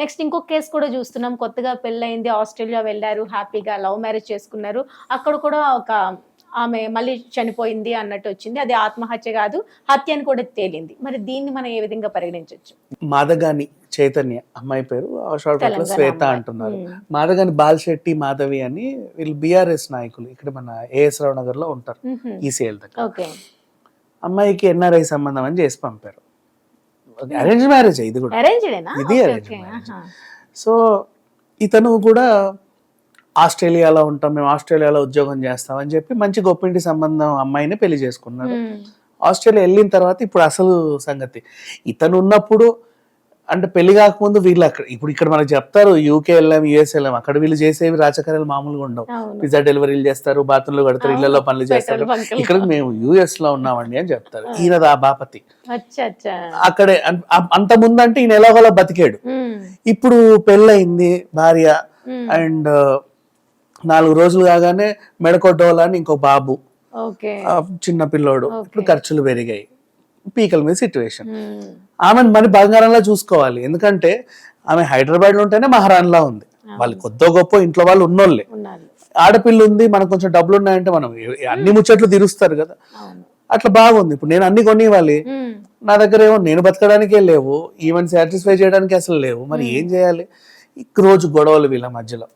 Next ఇంకొక case కూడా చూస్తున్నాం. కొత్తగా పెళ్ళయింది ఆస్ట్రేలియా వెళ్ళారు హ్యాపీగా లవ్ మ్యారేజ్ చేసుకున్నారు. అక్కడ కూడా ఒక ఆమె మళ్ళీ చనిపోయింది అన్నట్టు వచ్చింది. అది ఆత్మహత్య కాదు హత్య అని కూడా తేలింది. మరి దీన్ని మనం ఏ విధంగా పరిగణించవచ్చు మాదగాని చైతన్య అమ్మాయి పేరు షార్ట్లో తెలంగాణ శ్వేత. అంటున్నారు. మాదగాని బాల్శెట్టి మాధవి అని వీళ్ళు బీఆర్ఎస్ నాయకులు ఇక్కడ మన ఏఎస్ రావు నగర్లో ఉంటారు. ఈసీఎల్ దగ్గర. అమ్మాయికి ఎన్ఆర్ఐ సంబంధం అని చేసి పంపారు. అరేంజ్ మ్యారేజ్ ఇది కూడా ఇది marriage. ఆహా. సో ఇతను కూడా ఆస్ట్రేలియాలో ఉంటాం మేము ఆస్ట్రేలియాలో ఉద్యోగం చేస్తాం అని చెప్పి మంచి గొప్పింటి సంబంధం అమ్మాయిని పెళ్ళి చేసుకున్నాడు ఉమ్. ఆస్ట్రేలియా వెళ్ళిన తర్వాత ఇప్పుడు అసలు సంగతి ఇతను ఉన్నప్పుడు అంటే పెళ్ళి కాకముందు వీళ్ళు అక్కడ ఇప్పుడు ఇక్కడ మనకు చెప్తారు యూకే వెళ్ళాం యుఎస్ వెళ్ళాం అక్కడ వీళ్ళు చేసేవి రాజకార్యాలు మామూలుగా ఉండవు. పిజ్జా డెలివరీలు చేస్తారు బాత్రూంలో కడతారు. ఇళ్ళలో పనులు చేస్తారు. ఇక్కడ మేము యుఎస్లో ఉన్నామండి అని చెప్తారు ఈయనది ఆ బాపతి అక్కడే అంత ముందంటే ఈయన ఎలాగోలా బతికాడు. ఇప్పుడు పెళ్ళయింది భార్య. అండ్ నాలుగు రోజులు కాగానే మెడకొడ్డోలా అని ఇంకో బాబు చిన్న పిల్లోడు. ఇప్పుడు ఖర్చులు పెరిగాయి పీకల మీద సిచ్యువేషన్. ఆమెను మరి బంగారంలా చూసుకోవాలి. ఎందుకంటే ఆమె హైదరాబాద్లో ఉంటేనే మహారాణిలా ఉంది. వాళ్ళు కొద్దో గొప్ప ఇంట్లో వాళ్ళు ఉన్నోళ్ళే. ఆడపిల్ల ఉంది మనకు కొంచెం డబ్బులు ఉన్నాయంటే మనం అన్ని ముచ్చట్లు తీరుస్తారు కదా. అట్లా బాగుంది. ఇప్పుడు నేను అన్ని కొనివ్వాలి. ఉమ్. నా దగ్గర ఏమో నేను బతకడానికే లేవు. ఈవెన్ సాటిస్ఫై చేయడానికి అసలు లేవు. మరి ఏం చేయాలి? రోజు గొడవలు వీళ్ళ మధ్యలో.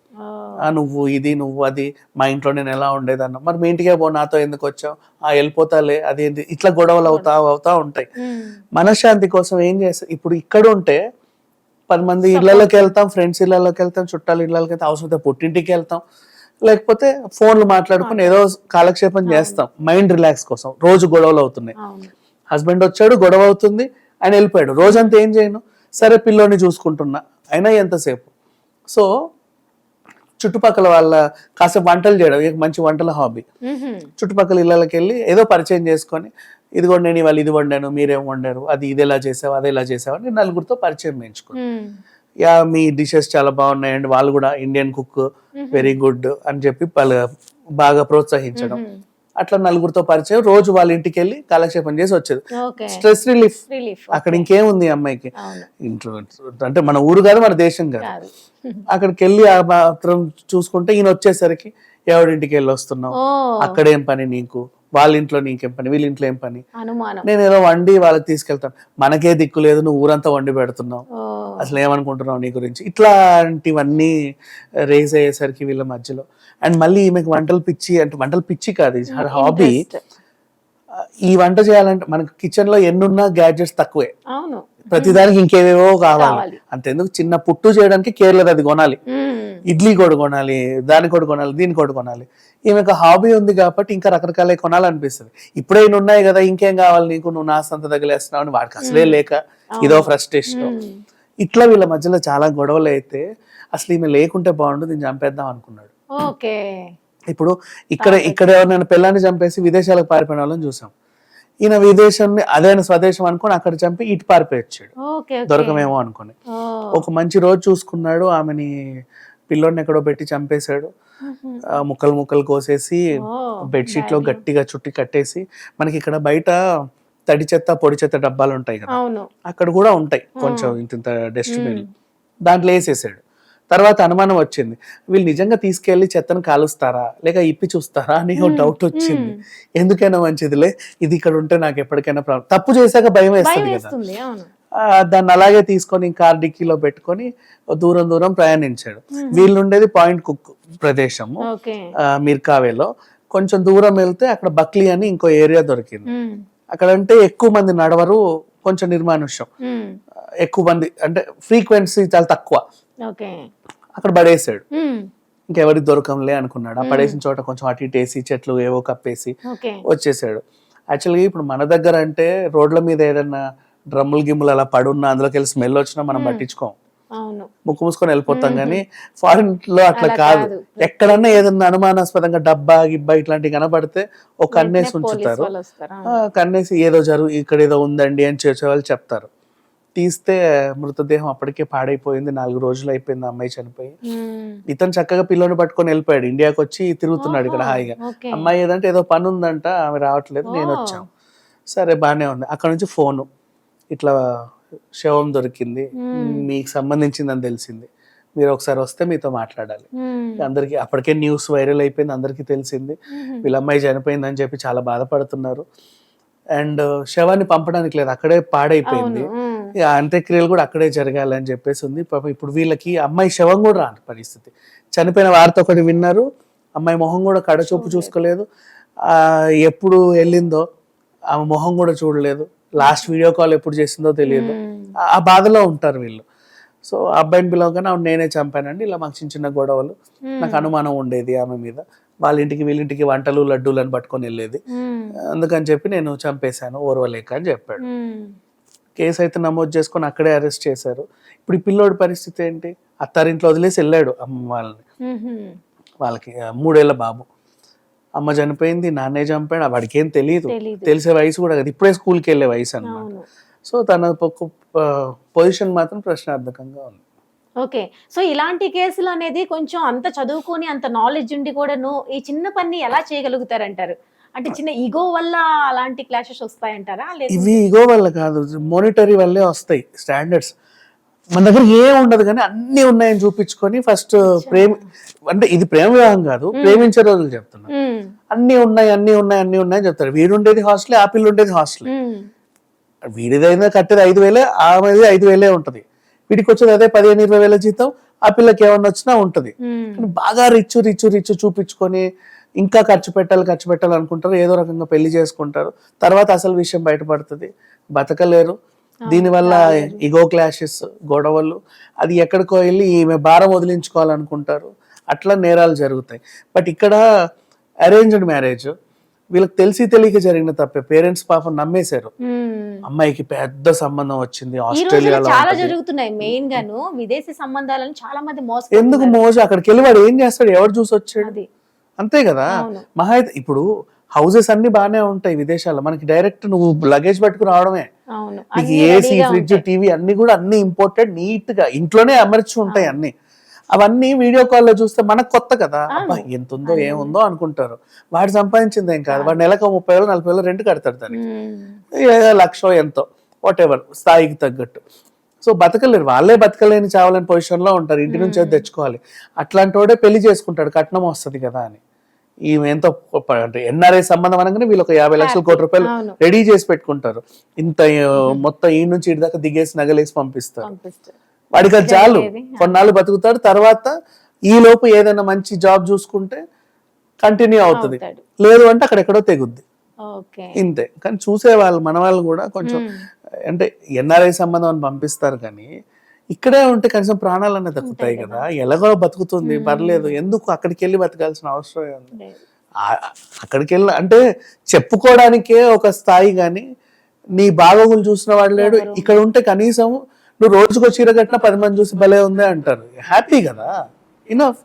నువ్వు ఇది నువ్వు అది మా ఇంట్లో నేను ఎలా ఉండేదన్న. మరి మీ ఇంటికే పో నాతో ఎందుకు వచ్చావు? ఆ వెళ్ళిపోతాలే అదేంటి ఇట్లా గొడవలు అవుతా అవుతా ఉంటాయి. మనశ్శాంతి కోసం ఏం చేస్తా ఇప్పుడు ఇక్కడ ఉంటే పది మంది ఇళ్ళలోకి వెళ్తాం ఫ్రెండ్స్ ఇళ్ళలోకి వెళ్తాం చుట్టాలు ఇళ్ళలోకి వెళ్తాం అవసరం అయితే పుట్టింటికి వెళ్తాం. లేకపోతే ఫోన్లు మాట్లాడుకుని ఏదో కాలక్షేపం చేస్తాం మైండ్ రిలాక్స్ కోసం. రోజు గొడవలు అవుతున్నాయి. హస్బెండ్ వచ్చాడు గొడవ అవుతుంది ఆయన వెళ్ళిపోయాడు. రోజంతా ఏం చేయను? సరే పిల్లోని చూసుకుంటున్నా అయినా ఎంతసేపు? సో చుట్టుపక్కల వాళ్ళ కాసేపు వంటలు చేయడం మంచి వంటల హాబీ. చుట్టుపక్కల ఇళ్ళకి వెళ్ళి ఏదో పరిచయం చేసుకొని ఇదిగో నేను ఇవాళ ఇది వండాను మీరేం వండారు అది ఇది ఎలా చేసావు అది ఎలా చేసావు అని నలుగురితో పరిచయం పెంచుకుని మ్. యా మీ డిషెస్ చాలా బాగున్నాయండి వాళ్ళు కూడా ఇండియన్ కుక్ వెరీ గుడ్ అని చెప్పి బాగా ప్రోత్సహించడం. అట్లా నలుగురితో పరిచయం. రోజు వాళ్ళ ఇంటికి వెళ్ళి కాలక్షేపం చేసి వచ్చేది. Stress relief. అక్కడ ఇంకేముంది అమ్మాయికి? ఇంట్లో అంటే మన ఊరు కాదు మన దేశం కాదు. అక్కడికి వెళ్ళి ఆ మాత్రం చూసుకుంటే ఈయన వచ్చేసరికి ఎవడింటికి వెళ్ళి వస్తున్నావు? అక్కడేం పని నీకు? వాళ్ళ ఇంట్లో నీకేం పని? వీళ్ళ ఇంట్లో ఏం పని? నేను ఏదో వండి వాళ్ళకి తీసుకెళ్తాను. మనకే దిక్కు లేదు నువ్వు ఊరంతా వండి పెడుతున్నావు. అసలు ఏమనుకుంటున్నావు నీ గురించి? ఇట్లాంటివన్నీ రేజ్ అయ్యేసరికి వీళ్ళ మధ్యలో. అండ్ మళ్ళీ ఈమెకి వంటలు పిచ్చి అంటే వంటలు పిచ్చి కాదు హాబీ Interest. ఈ వంట చేయాలంటే మనకు కిచెన్లో ఎన్నున్నా గ్యాడ్జెట్స్ తక్కువే. ప్రతిదానికి ఇంకేవేవో కావాలి. అంతెందుకు? చిన్న పుట్టు చేయడానికి కేర్లేదు అది కొనాలి. ఇడ్లీ కూడా కొనాలి దాని కూడా కొనాలి దీని కూడా కొనాలి. ఈమెకు హాబీ ఉంది కాబట్టి ఇంకా రకరకాల కొనాలనిపిస్తుంది. ఇప్పుడే ఉన్నాయి కదా ఇంకేం కావాలి నీకు? నువ్వు నా సంత తగిలేస్తున్నావు అని వాడికి అసలే లేక ఇదో ఫ్రస్ట్రేషన్. ఇట్లా వీళ్ళ మధ్యలో చాలా గొడవలు అయితే అసలు ఈమె లేకుంటే బాగుండు నేను చంపేద్దాం అనుకున్నాడు. ఓకే. ఇప్పుడు ఇక్కడ ఇక్కడ ఎవరినైనా పిల్లాన్ని చంపేసి విదేశాలకు పారిపోయిన వాళ్ళని చూసాం. ఈయన విదేశాన్ని అదైన స్వదేశం అనుకొని అక్కడ చంపి ఇటు పారిపోయొచ్చాడు. దొరకమేమో అనుకుని. ఒక మంచి రోజు చూసుకున్నాడు ఆమెని పిల్లోడిని ఎక్కడో పెట్టి చంపేశాడు. ముక్కలు ముక్కలు కోసేసి ఓ, బెడ్షీట్లో value. గట్టిగా చుట్టి కట్టేసి మనకి ఇక్కడ బయట తడి చెత్త పొడి చెత్త డబ్బాలు ఉంటాయి కదా. అక్కడ కూడా ఉంటాయి కొంచెం ఇంత ఇంత డస్ట్బిన్ దాంట్లో వేసేసాడు. తర్వాత అనుమానం వచ్చింది. వీళ్ళు నిజంగా తీసుకెళ్ళి చెత్తను కాలుస్తారా? లేక ఇప్పి చూస్తారా అని ఒక డౌట్ వచ్చింది. ఎందుకైనా మంచిదిలే ఇది ఇక్కడ ఉంటే నాకు ఎప్పటికైనా ప్రాబ్లం. తప్పు చేశాక భయం వేస్తుంది కదా. దాన్ని అలాగే తీసుకొని కార్ డిక్కీలో పెట్టుకొని దూరం దూరం ప్రయాణించాడు. వీళ్ళు ఉండేది పాయింట్ కుక్ ప్రదేశము. మిర్కావేలో. కొంచెం దూరం వెళ్తే అక్కడ బక్లీ అని ఇంకో ఏరియా దొరికింది. అక్కడ అంటే ఎక్కువ మంది నడవరు కొంచెం నిర్మానుష్యం. ఎక్కువ మంది అంటే ఫ్రీక్వెన్సీ చాలా తక్కువ. అక్కడ పడేసాడు. మ్. ఇంకెవరికి దొరకంలే అనుకున్నాడు. ఆ పడేసిన చోట కొంచెం అటు ఇటు వేసి చెట్లు ఏవో కప్పేసి వచ్చేసాడు. యాక్చువల్గా ఇప్పుడు మన దగ్గర అంటే రోడ్ల మీద ఏదైనా డ్రమ్ములు గిమ్ములు అలా పడున్నా అందులోకి వెళ్ళి స్మెల్ వచ్చినా మనం పట్టించుకోం. ముక్కు మూసుకొని వెళ్ళిపోతాం కానీ ఫారిన్లో అట్లా కాదు. ఎక్కడన్నా ఏదన్నా అనుమానాస్పదంగా డబ్బా గిబ్బా ఇట్లాంటివి కనబడితే ఒక కన్నేసి ఉంచుతారు. కన్నేసి ఏదో జరుగు ఇక్కడ ఏదో ఉందండి అని చేసే వాళ్ళు చెప్తారు. తీస్తే మృతదేహం అప్పటికే పాడైపోయింది నాలుగు రోజులు అయిపోయింది అమ్మాయి చనిపోయి. ఇతను చక్కగా పిల్లని పట్టుకొని వెళ్ళిపోయాడు ఇండియాకి వచ్చి తిరుగుతున్నాడు ఇక్కడ హాయిగా. అమ్మాయి ఏదంటే ఏదో పని ఉందంట ఆమె రావట్లేదు నేను. వచ్చాను. సరే బానే ఉంది. అక్కడ నుంచి ఫోను ఇట్లా శవం దొరికింది. మీకు సంబంధించిందని తెలిసింది. మీరు ఒకసారి వస్తే మీతో మాట్లాడాలి. అందరికి అప్పటికే న్యూస్ వైరల్ అయిపోయింది అందరికీ తెలిసింది. వీళ్ళ అమ్మాయి చనిపోయిందని చెప్పి చాలా బాధపడుతున్నారు. అండ్ శవాన్ని పంపడానికి లేదు అక్కడే పాడైపోయింది. అంత్యక్రియలు కూడా అక్కడే జరగాలి అని చెప్పేసి ఉంది. పాపం ఇప్పుడు వీళ్ళకి అమ్మాయి శవం కూడా రాని పరిస్థితి. చనిపోయిన వార్త ఒకటి విన్నారు. అమ్మాయి మొహం కూడా కడచూపు చూసుకోలేదు. ఎప్పుడు వెళ్ళిందో ఆమె మొహం కూడా చూడలేదు. లాస్ట్ వీడియో కాల్ ఎప్పుడు చేసిందో తెలియదు. మ్మ్. ఆ- బాధలో ఉంటారు వీళ్ళు. సో అబ్బాయిని పిలవగానే ఆవిడ నేనే చంపానండి. ఇలా మాకు చిన్న చిన్న గొడవలు. నాకు అనుమానం ఉండేది ఆమె మీద. వాళ్ళ ఇంటికి వీళ్ళింటికి వంటలు లడ్డూలు అని పట్టుకొని వెళ్ళేది. మ్మ్. అందుకని చెప్పి నేను చంపేశాను ఓర్వలేక అని చెప్పాడు. కేసు అయితే నమోదు చేసుకొని అక్కడే అరెస్ట్ చేశారు. ఇప్పుడు ఈ పిల్లోడి పరిస్థితి ఏంటి? అత్తారింట్లో వదిలేసి వెళ్ళాడు అమ్మ వాళ్ళని. వాళ్ళకి మూడేళ్ళ బాబు. అమ్మ చనిపోయింది నాన్నే చంపాడు వాడికి ఏం తెలియదు. తెలిసే వయసు కూడా కాదు ఇప్పుడే స్కూల్కి వెళ్ళే వయసు అన్నమాట. అవును. సో తన పొజిషన్ మాత్రం ప్రశ్నార్థకంగా ఉంది. ఓకే. సో ఇలాంటి కేసులు అనేది కొంచెం అంత చదువుకొని అంత నాలెడ్జ్ ఉండి కూడాను ఈ చిన్న పని ఎలా చేయగలుగుతారంటారు? అంటే చిన్న ఈగో వల్ల అలాంటి క్లాషెస్ వస్తాయంటారా? ఇవి ఇగో వల్ల కాదు మోనిటరీ వల్లే వస్తాయి స్టాండర్డ్స్ మన దగ్గర ఏం ఉండదు కానీ అన్ని ఉన్నాయని చూపించుకొని ఫస్ట్ ప్రేమ అంటే ఇది ప్రేమ వివాహం కాదు ప్రేమించే రోజులు చెప్తున్నా అన్ని ఉన్నాయి అన్ని ఉన్నాయి అన్ని ఉన్నాయి అని చెప్తారు. వీడు ఉండేది హాస్టల్ ఆ పిల్ల ఉండేది హాస్టల్ వీడిదైనా కట్టేది ఐదు వేలే ఆమెది ఐదు వేలే ఉంటది. వీడికి వచ్చేది అదే పదిహేను ఇరవై వేల జీతం ఆ పిల్లకి ఏమన్నా వచ్చినా ఉంటది. కానీ బాగా రిచ్ రిచ్ రిచ్ చూపించుకొని ఇంకా ఖర్చు పెట్టాలి ఖర్చు పెట్టాలి అనుకుంటారు. ఏదో రకంగా పెళ్ళి చేసుకుంటారు. తర్వాత అసలు విషయం బయటపడుతుంది. బతకలేరు. దీనివల్ల ఇగో క్లాషెస్ గొడవలు అది ఎక్కడికో వెళ్ళి ఈమె భారం వదిలించుకోవాలనుకుంటారు. అట్లా నేరాలు జరుగుతాయి. బట్ ఇక్కడ అరేంజ్డ్ మ్యారేజ్ వీళ్ళకి తెలిసి తెలియక జరిగిన తప్పే. పేరెంట్స్ పాపం నమ్మేశారు. అమ్మాయికి పెద్ద సంబంధం వచ్చింది. ఆస్ట్రేలియాలో చాలా. జరుగుతున్నాయి మెయిన్ గాను. విదేశీ సంబంధాలను చాలా మంది ఎందుకు మోసం మోజు? అక్కడికి వెళ్ళి వాడు ఏం చేస్తాడు? ఎవరు చూసి వచ్చాడు? అంతే కదా? మహా ఇప్పుడు హౌసెస్ అన్ని బాగానే ఉంటాయి విదేశాల్లో. మనకి డైరెక్ట్ నువ్వు లగేజ్ పట్టుకుని రావడమే. నీకు ఏసీ ఫ్రిడ్జ్. టీవీ అన్ని కూడా అన్ని ఇంపోర్టెడ్ నీట్గా ఇంట్లోనే అమర్చి ఉంటాయి అన్ని. అవన్నీ వీడియో కాల్లో చూస్తే మనకు కొత్త కదా. అబ్బా ఎంత ఉందో ఏముందో అనుకుంటారు. వాడు సంపాదించింది ఏం కాదు. వాడు నెలకు ముప్పై వేలు నలభై వేలు రెంట్ కడతాడు దానికి. లక్షో ఎంతో వాట్ ఎవర్ స్థాయికి తగ్గట్టు. సో బతకలేరు. వాళ్ళే బతకలేని చావాలని పొజిషన్లో ఉంటారు. ఇంటి నుంచి తెచ్చుకోవాలి. అట్లాంటి వాడే పెళ్ళి చేసుకుంటాడు. కట్నం వస్తది కదా అని. ఈమె ఎంతో అంటే ఎన్ఆర్ఐ సంబంధం అనగానే వీళ్ళు ఒక యాభై లక్షల కోటి రూపాయలు రెడీ చేసి పెట్టుకుంటారు. ఇంత మొత్తం ఈ నుంచి ఇటు దాకా దిగేసి నగలేసి పంపిస్తారు. వాడికి అది చాలు. కొన్నాళ్ళు బతుకుతాడు. తర్వాత ఈ లోపు ఏదైనా మంచి జాబ్ చూసుకుంటే కంటిన్యూ అవుతుంది. లేదు అంటే అక్కడెక్కడో తెగుద్ది. ఇంతే. కానీ చూసే వాళ్ళు మన వాళ్ళు కూడా కొంచెం. అంటే ఎన్ఆర్ఐ సంబంధం అని పంపిస్తారు కానీ ఇక్కడే ఉంటే కనీసం ప్రాణాలన్నీ దక్కుతాయి కదా. ఎలాగో బతుకుతుంది పర్లేదు. ఎందుకు అక్కడికి వెళ్ళి బతకాల్సిన అవసరం ఉంది అక్కడికి వెళ్ళి అంటే చెప్పుకోవడానికే ఒక స్థాయి కానీ నీ బాగోగులు చూసిన వాడు లేడు. ఇక్కడ ఉంటే కనీసం నువ్వు రోజుకో చీర కట్టినా పది మంది చూసి భలే ఉంది అంటారు. హ్యాపీ కదా? ఇనఫ్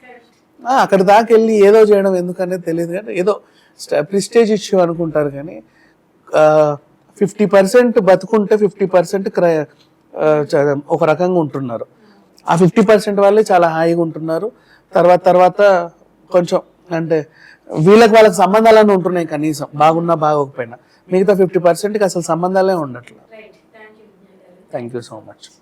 అక్కడ దాకా వెళ్ళి ఏదో చేయడం ఎందుకనేది తెలియదు కానీ ఏదో ప్రిస్టేజ్ ఇష్యూ అనుకుంటారు కానీ ఫిఫ్టీ పర్సెంట్ బతుకుంటే ఫిఫ్టీ పర్సెంట్ క్రయ ఒక రకంగా ఉంటున్నారు. ఆ ఫిఫ్టీ పర్సెంట్ వాళ్ళే చాలా హాయిగా ఉంటున్నారు. తర్వాత తర్వాత కొంచెం అంటే వీళ్ళకి వాళ్ళకి సంబంధాలన్నీ ఉంటున్నాయి కనీసం. బాగున్నా బాగోకపోయినా. మిగతా ఫిఫ్టీ పర్సెంట్కి అసలు సంబంధాలే ఉండట్లేదు. Thank you so much